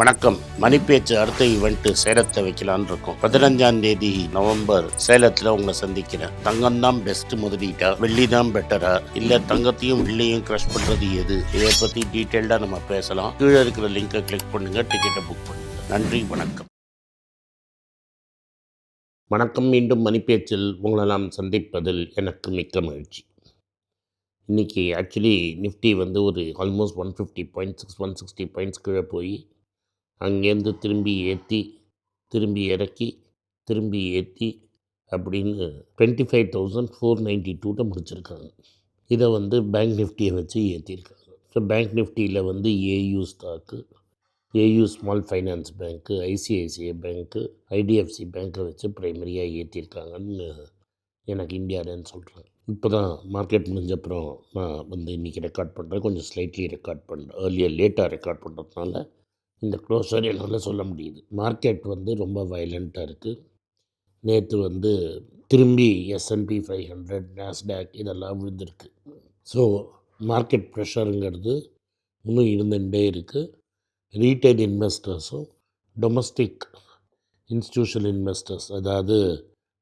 வணக்கம். மணிப்பேச்சு அடுத்த ஈவெண்ட் சேலத்தை வைக்கலான்னு இருக்கோம். பதினஞ்சாம் தேதி நவம்பர் சேலத்துல உங்களை சந்திக்கிறேன். தங்கம் தான் பெஸ்ட் முதலீட்டா? வெள்ளி தான் பெட்டரா இல்ல தங்கத்தையும் வெள்ளியும் கிரஷ் பண்றது எது? இதை பத்தி டீட்டெயில்டா நம்ம பேசலாம். கீழே இருக்கிற லிங்கை கிளிக் பண்ணுங்க. டிக்கெட்டை புக் பண்ணுங்க. நன்றி வணக்கம். வணக்கம். மீண்டும் மணிப்பேச்சில் உங்களை நாம் சந்திப்பதில் எனக்கு மிக்க மகிழ்ச்சி. இன்றைக்கி ஆக்சுவலி நிஃப்டி வந்து ஒரு almost one fifty point six one sixty points கீழே போய் அங்கேருந்து திரும்பி ஏற்றி திரும்பி இறக்கி திரும்பி ஏற்றி அப்படின்னு twenty five thousand four ninety டூவில் முடிச்சிருக்காங்க. இதை வந்து பேங்க் நிஃப்டியை வச்சு ஏற்றிருக்காங்க ஸோ பேங்க் நிஃப்டியில் வந்து AU stock AU small finance பேங்க்கு ஐசிஐசிஐ பேங்க்கு ஐடிஎஃப்சி பேங்க்கை வச்சு ப்ரைமரியாக ஏற்றிருக்காங்கன்னு எனக்கு இந்தியாவிலன்னு சொல்கிறேன் இப்போ தான் மார்க்கெட் முடிஞ்ச அப்புறம் நான் வந்து இன்றைக்கி ரெக்கார்ட் பண்ணுறேன் கொஞ்சம் ஸ்லைட்லி ரெக்கார்ட் பண்ணுறேன் ஏர்லியர் லேட்டாக ரெக்கார்ட் பண்ணுறதுனால இந்த க்ளோஸர் என்னால் சொல்ல முடியுது. மார்க்கெட் வந்து ரொம்ப வயலண்ட்டாக இருக்குது நேற்று வந்து திரும்பி எஸ்என்பி ஃபைவ் ஹண்ட்ரட் நாஸ்டாக் இதெல்லாம் விழுந்திருக்கு. ஸோ மார்க்கெட் ப்ரெஷருங்கிறது இன்னும் இருந்துகிட்டே இருக்குது ரீட்டைல் இன்வெஸ்டர்ஸும் டொமஸ்டிக் இன்ஸ்டியூஷனல் இன்வெஸ்டர்ஸ் அதாவது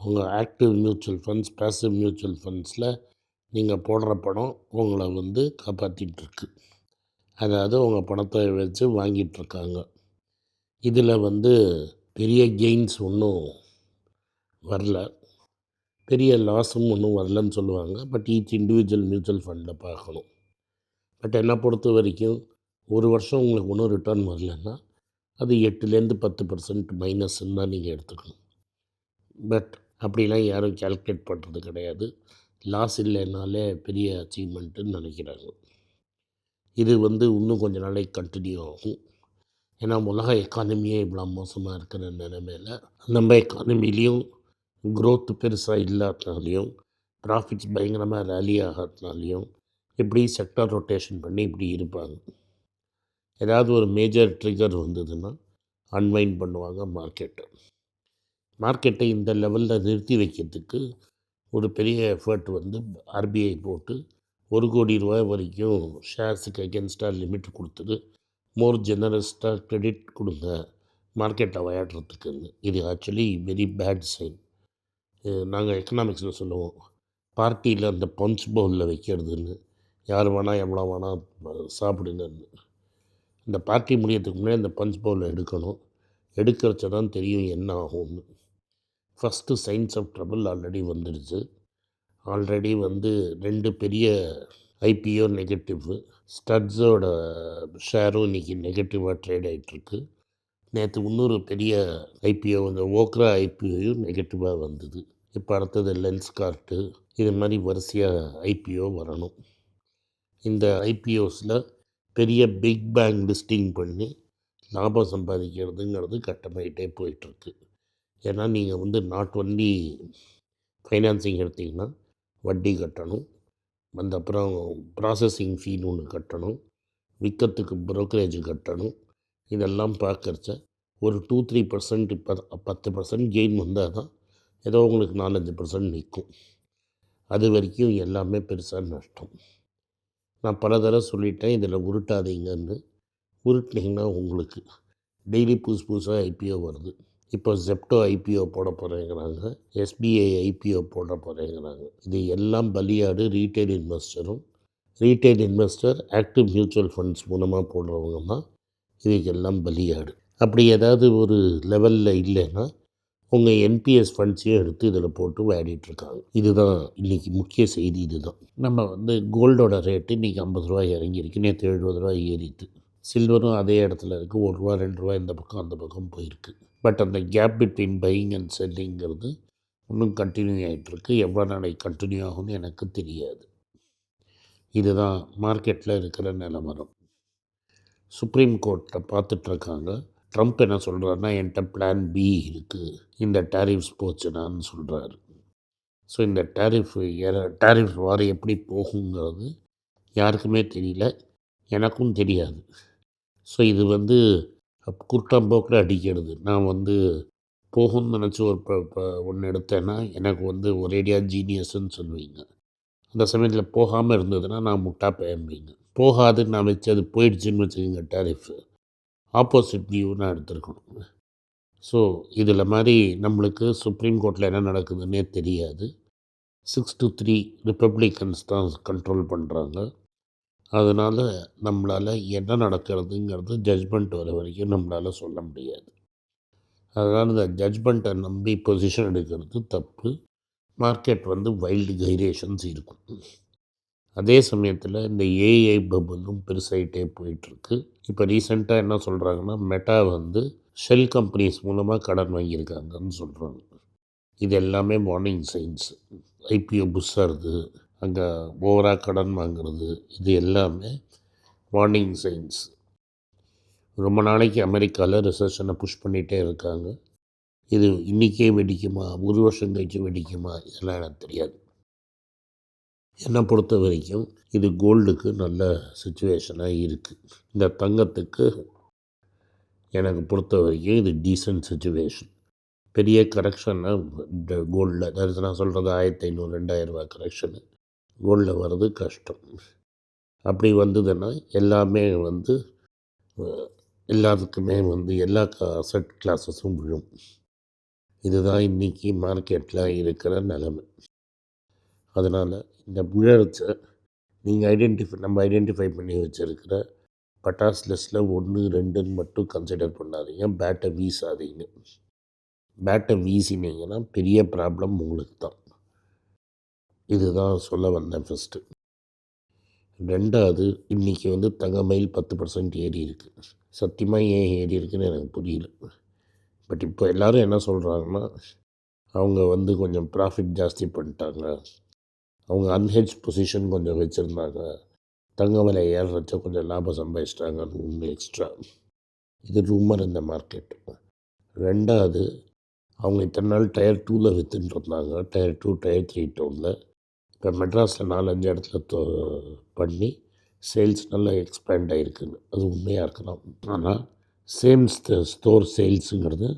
உங்கள் active mutual funds passive mutual ஃபண்ட்ஸில் நீங்கள் போடுற பணம் உங்களை வந்து காப்பாற்றிட்டு அதாவது அவங்க பணத்தை வச்சு வாங்கிட்டுருக்காங்க. இதில் வந்து பெரிய கெயின்ஸ் ஒன்றும் வரல. பெரிய லாஸும் ஒன்றும் வரலன்னு சொல்லுவாங்க. பட் ஈச் இண்டிவிஜுவல் மியூச்சுவல் ஃபண்டில் பார்க்கணும். பட் என்னை பொறுத்த வரைக்கும் ஒரு வருஷம் உங்களுக்கு ஒன்றும் ரிட்டர்ன் வரலன்னா அது எட்டுலேருந்து பத்து பர்சன்ட் மைனஸ்ன்னு தான் நீங்கள் எடுத்துக்கணும். பட் அப்படிலாம் யாரும் கால்குலேட் பண்ணுறது கிடையாது. லாஸ் இல்லைனாலே பெரிய அச்சீவ்மெண்ட்டுன்னு நினைக்கிறாங்க. இது வந்து இன்னும் கொஞ்சம் நாளைக்கு கண்டினியூ ஆகும். ஏன்னா உலக எக்கானமியே இவ்வளோ மோசமாக இருக்கிற நிலைமையில் நம்ம எக்கானமிலையும் க்ரோத்து பெருசாக இல்லாதனாலையும் ப்ராஃபிட்ஸ் பயங்கரமாக ரேலி ஆகாதனாலையும் இப்படி செக்டர் ரொட்டேஷன் பண்ணி இப்படி இருப்பாங்க. ஏதாவது ஒரு மேஜர் ட்ரிகர் வந்ததுன்னா அன்வைன் பண்ணுவாங்க மார்க்கெட்டை மார்க்கெட்டை இந்த லெவலில் நிறுத்தி வைக்கிறதுக்கு ஒரு பெரிய எஃபர்ட் வந்து ஆர்பிஐ போட்டு ஒரு கோடி ரூபாய் வரைக்கும் ஷேர்ஸுக்கு அகேன்ஸ்டாக லிமிட் கொடுத்துட்டு மோர் ஜெனரஸ்டாக க்ரெடிட் கொடுங்க மார்க்கெட்டை விளையாடுறதுக்குன்னு. இது ஆக்சுவலி வெரி பேட் சைன் நாங்கள் எக்கனாமிக்ஸில் சொல்லுவோம். பார்ட்டியில் அந்த பஞ்ச் பவுலில் வைக்கிறதுன்னு. யார் வேணால் எவ்வளோ வேணால் சாப்பிடுங்கன்னு. இந்த பார்ட்டி முடியறதுக்கு முன்னாடி அந்த பஞ்ச் பவுலில் எடுக்கணும். எடுக்கிறச்ச தான் தெரியும் என்ன ஆகும்னு. First signs of trouble already வந்துடுச்சு. ஆல்ரெடி வந்து ரெண்டு பெரிய ஐபிஓ நெகட்டிவ் ஸ்டட்ஸோட ஷேரும் இன்றைக்கி நெகட்டிவாக ட்ரேட் ஆகிட்டுருக்கு நேற்று இன்னொரு பெரிய ஐபிஓ இந்த ஓக்ரா ஐபிஓயும் நெகட்டிவாக வந்தது. இப்போ அடுத்தது லென்ஸ் கார்ட்டு இது மாதிரி வரிசையாக ஐபிஓ வரணும். இந்த ஐபிஓஸில் பெரிய பிக் பேங் லிஸ்டிங் பண்ணி லாபம் சம்பாதிக்கிறதுங்கிறது கட்டமாயிட்டே போயிட்டுருக்கு. ஏன்னா நீங்கள் வந்து நாட் ஒன்லி ஃபைனான்சிங் எடுத்திங்கன்னா வட்டி கட்டணும். அந்த அப்புறம் ப்ராசஸிங் ஃபீன்னு ஒன்று கட்டணும். விற்கிறதுக்கு ப்ரோக்கரேஜ் கட்டணும். இதெல்லாம் பார்க்கறச்ச ஒரு டூ த்ரீ பர்சன்ட் இப்போ பத்து பர்சன்ட் கெயின் வந்தால் தான் ஏதோ உங்களுக்கு நாலஞ்சு பர்சன்ட் நிற்கும் அது வரைக்கும் எல்லாமே பெருசாக நஷ்டம். நான் பல தடவை சொல்லிட்டேன் இதில் உருட்டாதீங்கன்னு. உருட்டினீங்கன்னா உங்களுக்கு டெய்லி புதுசு புதுசாக ஐபிஓ வருது. இப்போ ஜெப்டோ ஐபிஓ போட போகிறேங்கிறாங்க எஸ்பிஐ ஐபிஓ போட போகிறேங்கிறாங்க இது எல்லாம் பலியாடு retail இன்வெஸ்டரும் retail investor active mutual funds மூலமாக போடுறவங்க தான் இதுக்கெல்லாம் பலியாடு. அப்படி ஏதாவது ஒரு லெவலில் இல்லைன்னா உங்கள் என்பிஎஸ் ஃபண்ட்ஸையும் எடுத்து இதில் போட்டு விளையாடிட்டுருக்காங்க இதுதான் இன்றைக்கி முக்கிய செய்தி இதுதான். நம்ம வந்து கோல்டோட ரேட்டு இன்றைக்கி ஐம்பது ரூபாய் இறங்கியிருக்கு. நேற்று எழுபது ரூபாய் ஏறிட்டு. சில்வரும் அதே இடத்துல இருக்குது ஒரு ரூபா ரெண்டு ரூபா இந்த பக்கம் அந்த பக்கம் போயிருக்கு. பட் அந்த கேப் பிட்வீன் பையிங் அண்ட் செல்லிங்கிறது இன்னும் கண்டினியூ ஆகிட்டுருக்கு எவ்வளோ நாளைக்கு கண்டினியூ ஆகும்னு எனக்கு தெரியாது. இதுதான் மார்க்கெட்டில் இருக்கிற நிலமரம் சுப்ரீம் கோர்ட்டில் பார்த்துட்ருக்காங்க ட்ரம்ப் என்ன சொல்கிறாருன்னா என்கிட்ட பிளான் பி இருக்குது இந்த டேரிஃப்ஸ் போச்சுனான்னு சொல்கிறாரு ஸோ இந்த டேரிஃப் டேரிஃப் வாரம் எப்படி போகுங்கிறது யாருக்குமே தெரியல. எனக்கும் தெரியாது. ஸோ இது வந்து குருட்டாம்போக்கில் அடிக்கிறது. நான் வந்து போகும்னு நினச்சி ஒரு ஒன்று எடுத்தேன்னா எனக்கு வந்து ஒரேடியாக ஜீனியஸ்ன்னு சொல்லுவீங்க. அந்த சமயத்தில் போகாமல் இருந்ததுன்னா நான் முட்டா பயம்பீங்க போகாதுன்னு நான் வச்சு அது போயிடுச்சுன்னு வச்சுக்கோங்க டேரிஃபு ஆப்போசிட் வியூ நான் எடுத்துருக்கணும். ஸோ இதில் மாதிரி நம்மளுக்கு சுப்ரீம் கோர்ட்டில் என்ன நடக்குதுன்னே தெரியாது. சிக்ஸ் டு த்ரீ ரிப்பப்ளிக்கன்ஸ் தான் கண்ட்ரோல் பண்ணுறாங்க அதனால் நம்மளால் என்ன நடக்கிறதுங்கிறது ஜட்ஜ்மெண்ட் வர வரைக்கும் நம்மளால் சொல்ல முடியாது. அதனால் இந்த ஜட்ஜ்மெண்ட்டை நம்பி பொசிஷன் எடுக்கிறது தப்பு. மார்க்கெட் வந்து வைல்டு கைரேஷன்ஸ் இருக்கும். அதே சமயத்தில் இந்த ஏஐ பபுலும் பெருசாகிட்டே போயிட்டுருக்கு. இப்போ ரீசெண்டாக என்ன சொல்கிறாங்கன்னா மெட்டா வந்து ஷெல் கம்பெனிஸ் மூலமாக கடன் வாங்கியிருக்காங்கன்னு சொல்கிறாங்க இது எல்லாமே வார்னிங் சயின்ஸ் ஐபிஓ புஷ்ஷாருது அங்கே ஓவராக கடன் வாங்குறது இது எல்லாமே வார்னிங் சைன்ஸ் ரொம்ப நாளைக்கு அமெரிக்காவில் ரிசர்ஷனை புஷ் பண்ணிகிட்டே இருக்காங்க. இது இன்றைக்கே வெடிக்குமா? ஒரு வருஷம் கழிச்சு வெடிக்குமா? இதெல்லாம் எனக்கு தெரியாது. என்னை பொறுத்த வரைக்கும் இது கோல்டுக்கு நல்ல சுச்சுவேஷனாக இருக்குது இந்த தங்கத்துக்கு எனக்கு பொறுத்த வரைக்கும் இது டீசன்ட் சுச்சுவேஷன் பெரிய கரெக்ஷன்னா இந்த கோல்டில் அதாவது நான் சொல்கிறது ஆயிரத்தி ஐநூறு ரெண்டாயிரரூபா கரெக்ஷனு கோல்டில் வர்றது கஷ்டம். அப்படி வந்ததுன்னா எல்லாமே வந்து எல்லாத்துக்குமே வந்து எல்லா அசட் கிளாஸஸும் விழும். இதுதான் இன்றைக்கி மார்க்கெட்டில் இருக்கிற நிலமை. அதனால் இந்த விழச்ச நீங்கள் ஐடென்டிஃபை நம்ம ஐடென்டிஃபை பண்ணி வச்சுருக்கிற பட்டாஸ் லிஸ்ட்டில் ஒன்று ரெண்டுன்னு மட்டும் கன்சிடர் பண்ணாதீங்க. பேட்டை வீசாதீங்க. பேட்டை வீசினீங்கன்னா பெரிய ப்ராப்ளம் உங்களுக்கு தான். இதுதான் சொல்ல வந்தேன் ஃபஸ்ட்டு ரெண்டாவது இன்றைக்கி வந்து தங்க மைல் பத்து பர்சன்ட் ஏறி இருக்குது சத்தியமாக ஏன் ஏறி இருக்குன்னு எனக்கு புரியல. பட் இப்போ எல்லோரும் என்ன சொல்கிறாங்கன்னா அவங்க வந்து கொஞ்சம் ப்ராஃபிட் ஜாஸ்தி பண்ணிட்டாங்க. அவங்க அன்ஹெஜ் பொசிஷன் கொஞ்சம் வச்சுருந்தாங்க. தங்க விலை ஏறுறச்ச கொஞ்சம் லாபம் சம்பாதிச்சிட்டாங்க ரூம் எக்ஸ்ட்ரா இது ரூமர் இந்த மார்க்கெட் ரெண்டாவது அவங்க இத்தனை நாள் டயர் டூவில் விற்றுன்னு இருந்தாங்க. டயர் டூ டயர் த்ரீ டவுனில் இப்போ மெட்ராஸில் நாலஞ்சு இடத்துல பண்ணி சேல்ஸ் நல்லா எக்ஸ்பேண்ட் ஆகிருக்குன்னு அது உண்மையாக இருக்கலாம். ஆனால் சேம் ஸ்டோர் சேல்ஸுங்கிறது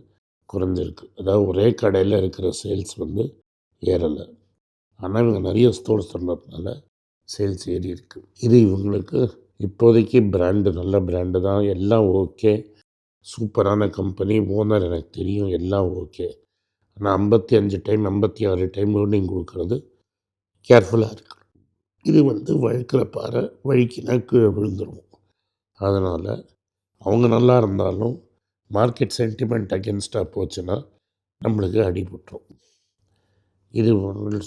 குறைஞ்சிருக்கு. அதாவது ஒரே கடையில் இருக்கிற சேல்ஸ் வந்து ஏறலை. ஆனால் இவங்க நிறைய ஸ்டோர்ஸ் சொன்னதுனால சேல்ஸ் ஏறி இருக்குது இது இவங்களுக்கு இப்போதைக்கு பிராண்டு நல்ல பிராண்டு தான். எல்லாம் ஓகே சூப்பரான கம்பெனி ஓனர் எனக்கு தெரியும். எல்லாம் ஓகே ஆனால் ஐம்பத்தி அஞ்சு டைம் ஐம்பத்தி ஆறு டைம் ஏர்னிங் கொடுக்குறது கேர்ஃபுல்லாக இருக்கணும். இது வந்து வழுக்கிற பாறை வழுக்கினா கீழே விழுந்துருவோம் அதனால் அவங்க நல்லா இருந்தாலும் மார்க்கெட் சென்டிமெண்ட் அகென்ஸ்டாக போச்சுன்னா நம்மளுக்கு அடிபட்டுரும். இது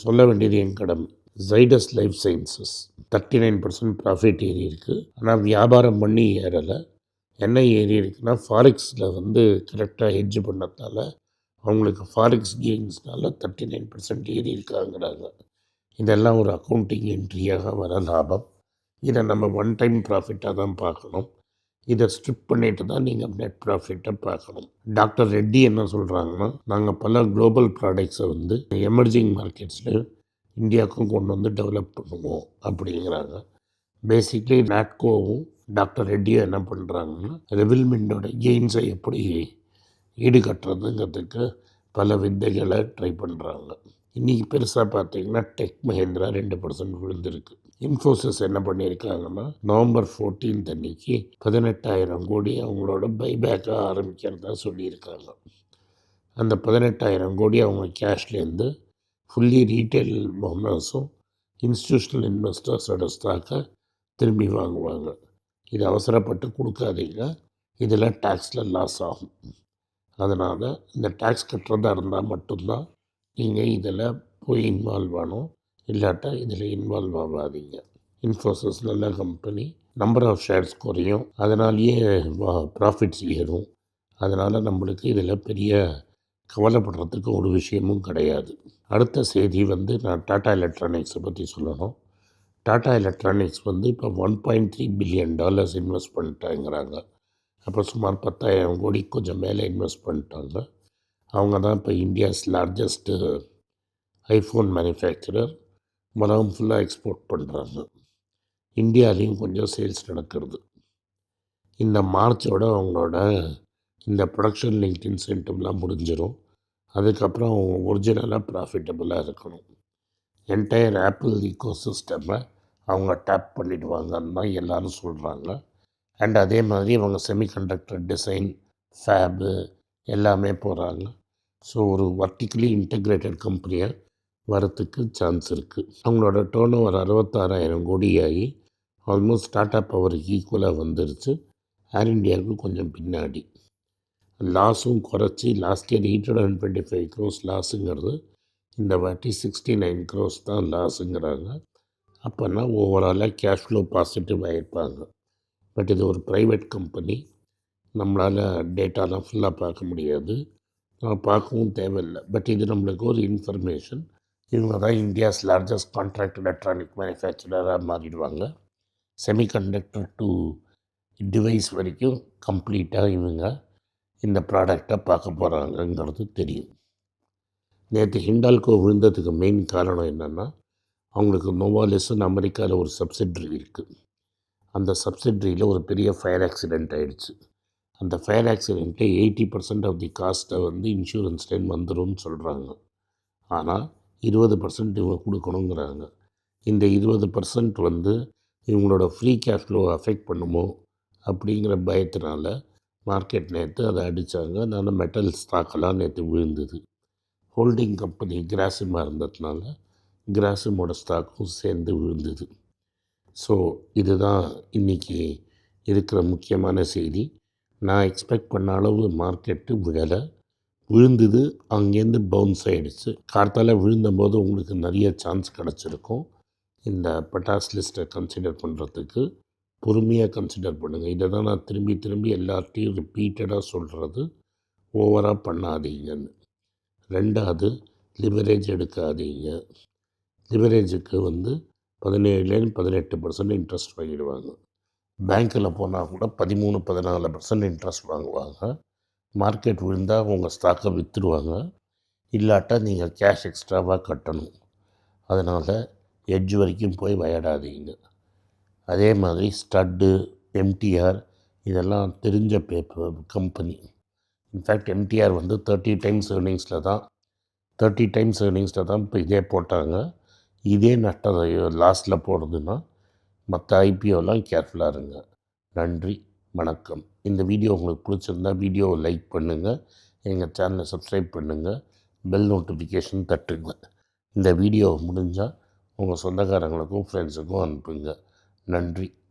சொல்ல வேண்டியது என் கடமை. Zydus life sciences thirty nine percent profit ஏறி இருக்குது ஆனால் வியாபாரம் பண்ணி ஏறலை. என்ன ஏறி இருக்குன்னா ஃபாரிக்ஸில் வந்து கரெக்டாக ஹெட்ஜ் பண்ணதால அவங்களுக்கு ஃபாரிக்ஸ் கெயின்ஸ்னால தேர்ட்டி நைன் பர்சன்ட் ஏறி இருக்காங்கிறாங்க. இதெல்லாம் ஒரு அக்கௌண்டிங் என்ட்ரியாக வர லாபம். இதை நம்ம ஒன் டைம் ப்ராஃபிட்டாக தான் பார்க்கணும். இதை ஸ்ட்ரிப் பண்ணிட்டு தான் நீங்கள் நெட் ப்ராஃபிட்டை பார்க்கணும். டாக்டர் ரெட்டி என்ன சொல்கிறாங்கன்னா நாங்கள் பல குளோபல் ப்ராடக்ட்ஸை வந்து எமர்ஜிங் மார்க்கெட்ஸில் இந்தியாவுக்கும் கொண்டு வந்து டெவலப் பண்ணுவோம் அப்படிங்கிறாங்க. பேசிக்லி நாட்கோவும் டாக்டர் ரெட்டியும் என்ன பண்ணுறாங்கன்னா ரெவில்மெண்டோட கெயின்ஸை எப்படி ஈடுகட்டுறதுங்கிறதுக்கு பல வித்தைகளை ட்ரை பண்ணுறாங்க இன்றைக்கி பெருசாக பார்த்தீங்கன்னா டெக் மஹேந்திரா ரெண்டு பர்சன்ட் விழுந்திருக்கு. இன்ஃபோசிஸ் என்ன பண்ணியிருக்காங்கன்னா நவம்பர் ஃபோர்டீன்த் அன்னைக்கு பதினெட்டாயிரம் கோடி அவங்களோட பைபேக்காக ஆரம்பிக்கிறதா சொல்லியிருக்காங்க. அந்த பதினெட்டாயிரம் கோடி அவங்க கேஷ்லேருந்து ஃபுல்லி ரீட்டைல் ஓனர்ஸும் இன்ஸ்டியூஷனல் இன்வெஸ்டர்ஸோட ஸ்டாக்கை திரும்பி வாங்குவாங்க. இது அவசரப்பட்டு கொடுக்காதீங்க. இதில் டேக்ஸில் லாஸ் ஆகும். அதனால் இந்த டேக்ஸ் கட்டுறதா இருந்தால் மட்டும்தான் நீங்கள் இதில் போய் இன்வால்வ் ஆகணும். இல்லாட்டா இதில் இன்வால்வ் ஆகாதீங்க. இன்ஃபோசிஸ் நல்ல கம்பெனி நம்பர் ஆஃப் ஷேர்ஸ் குறையும். அதனாலேயே ப்ராஃபிட்ஸ் ஏறும். அதனால் நம்மளுக்கு இதில் பெரிய கவலைப்படுறதுக்கு ஒரு விஷயமும் கிடையாது. அடுத்த செய்தி வந்து நான் டாட்டா எலக்ட்ரானிக்ஸை பற்றி சொல்லணும். டாட்டா எலக்ட்ரானிக்ஸ் வந்து இப்போ one point three billion dollars invest பண்ணிட்டாங்கிறாங்க. அப்போ சுமார் பத்தாயிரம் கோடி கொஞ்சம் மேலே இன்வெஸ்ட் பண்ணிட்டாங்க. அவங்க தான் இப்போ இந்தியாஸ் லார்ஜஸ்ட்டு ஐஃபோன் மேனுஃபேக்சரர் உலகம் ஃபுல்லாக எக்ஸ்போர்ட் பண்ணுறாங்க இந்தியாலேயும் கொஞ்சம் சேல்ஸ் நடக்கிறது. இந்த மார்ச்சோட அவங்களோட இந்த ப்ரொடக்ஷன் லிங்க் இன்சென்டிவ்லாம் முடிஞ்சிடும் அதுக்கப்புறம் ஒரிஜினலாக ப்ராஃபிட்டபுளாக இருக்கணும். என்டையர் ஆப்பிள் ஈக்கோ சிஸ்டமை அவங்க டேப் பண்ணிவிடுவாங்கன்னு தான் எல்லோரும் சொல்கிறாங்க அண்ட் அதே மாதிரி இவங்க செமிகண்டக்டர் டிசைன் ஃபேபு எல்லாமே போகிறாங்க ஸோ ஒரு வர்டிக்கலி இன்டகிரேட்டட் கம்பெனியாக வரத்துக்கு சான்ஸ் இருக்குது அவங்களோட டேர்ன் ஓவர் அறுபத்தாறாயிரம் கோடியாகி ஆல்மோஸ்ட் டாடா பவருக்கு ஈக்குவலாக வந்துருச்சு. ஏர் இண்டியாவுக்கு கொஞ்சம் பின்னாடி. லாஸும் குறைச்சி last year eight hundred and twenty five crores லாஸுங்கிறது இந்த வாட்டி சிக்ஸ்டி நைன் க்ரோஸ் தான் லாஸுங்கிறாங்க அப்போனா ஓவராலாக கேஷ் ஃப்ளோ பாசிட்டிவ் ஆகிருப்பாங்க பட் இது ஒரு ப்ரைவேட் கம்பெனி நம்மளால் டேட்டாலாம் ஃபுல்லாக பார்க்க முடியாது. பார்க்கவும் தேவையில்லை. பட் இது நம்மளுக்கு ஒரு இன்ஃபர்மேஷன் இவங்க தான் இந்தியாஸ் லார்ஜஸ்ட் கான்ட்ராக்ட் எலக்ட்ரானிக் மேனுஃபேக்சரராக மாறிடுவாங்க. செமிகண்டக்டர் டு டிவைஸ் வரைக்கும் கம்ப்ளீட்டாக இவங்க இந்த ப்ராடக்டை பார்க்க போகிறாங்கங்கிறது தெரியும். நேற்று ஹிண்டால்கோ விழுந்ததுக்கு மெயின் காரணம் என்னென்னா அவங்களுக்கு நோவாலிஸ்ன்னு அமெரிக்காவில் ஒரு சப்சிட்ரி இருக்குது அந்த சப்சிட்ரியில் ஒரு பெரிய ஃபயர் ஆக்சிடெண்ட் ஆகிடுச்சு அந்த ஃபயர் ஆக்சிடெண்ட்டில் எயிட்டி பர்சன்ட் ஆஃப் தி காஸ்ட்டை வந்து இன்சூரன்ஸ் டைம் சொல்கிறாங்க ஆனால் இருபது பர்சன்ட் இவங்க கொடுக்கணுங்கிறாங்க. இந்த இருபது பர்சன்ட் வந்து இவங்களோட ஃப்ரீ கேஷ் ஃப்ளோ அஃபெக்ட் பண்ணுமோ அப்படிங்கிற பயத்தினால மார்க்கெட் நேற்று அதை அடித்தாங்க அதனால் மெட்டல் ஸ்டாக்கெல்லாம் நேற்று விழுந்தது. ஹோல்டிங் கம்பெனி கிராசிமாக இருந்ததுனால கிராசிமோட ஸ்டாக்கும் சேர்ந்து விழுந்தது. ஸோ இதுதான் இன்றைக்கி இருக்கிற முக்கியமான செய்தி. நான் எக்ஸ்பெக்ட் பண்ண அளவு மார்க்கெட்டு விழலை. விழுந்தது அங்கேருந்து பவுன்ஸ் ஆகிடுச்சு கார்த்தால் விழுந்தபோது உங்களுக்கு நிறைய சான்ஸ் கிடச்சிருக்கும். இந்த பட்டாஸ் லிஸ்ட்டை கன்சிடர் பண்ணுறதுக்கு பொறுமையாக கன்சிடர் பண்ணுங்கள் இதை தான் நான் திரும்பி திரும்பி எல்லார்ட்டையும் ரிப்பீட்டடாக சொல்கிறது ஓவராக பண்ணாதீங்கன்னு. ரெண்டாவது லிவரேஜ் எடுக்காதீங்க. லிவரேஜுக்கு வந்து பதினேழுலேருந்து பதினெட்டு பர்சன்ட் இன்ட்ரெஸ்ட் வாங்கிடுவாங்க. பேங்க்கில் போனால் கூட பதிமூணு பதினாலு பர்சன்ட் இன்ட்ரெஸ்ட் வாங்குவாங்க. மார்க்கெட் விழுந்தால் உங்கள் ஸ்டாக்கை விற்றுடுவாங்க இல்லாட்டா நீங்கள் கேஷ் எக்ஸ்ட்ராவாக கட்டணும். அதனால் எட்ஜ் வரைக்கும் போய் விளையாடாதீங்க. அதே மாதிரி ஸ்டட்டு எம்டிஆர் இதெல்லாம் தெரிஞ்ச paper company in fact MTR வந்து தேர்ட்டி டைம்ஸ் ஏர்னிங்ஸில் தான் தேர்ட்டி டைம்ஸ் ஏர்னிங்ஸில் தான் இப்போ இதே போட்டாங்க. இதே நஷ்டம் லாஸ்ட்டில் போடுறதுன்னா மற்ற ஐபிஓலாம் கேர்ஃபுல்லாக இருங்க. நன்றி வணக்கம். இந்த வீடியோ உங்களுக்கு பிடிச்சிருந்தா வீடியோவை லைக் பண்ணுங்கள் எங்கள் சேனலை சப்ஸ்கிரைப் பண்ணுங்கள் பெல் நோட்டிஃபிகேஷன் தட்டுங்க. இந்த வீடியோ முடிஞ்சால் உங்கள் சொந்தக்காரங்களுக்கும் ஃப்ரெண்ட்ஸுக்கும் அனுப்புங்க. நன்றி.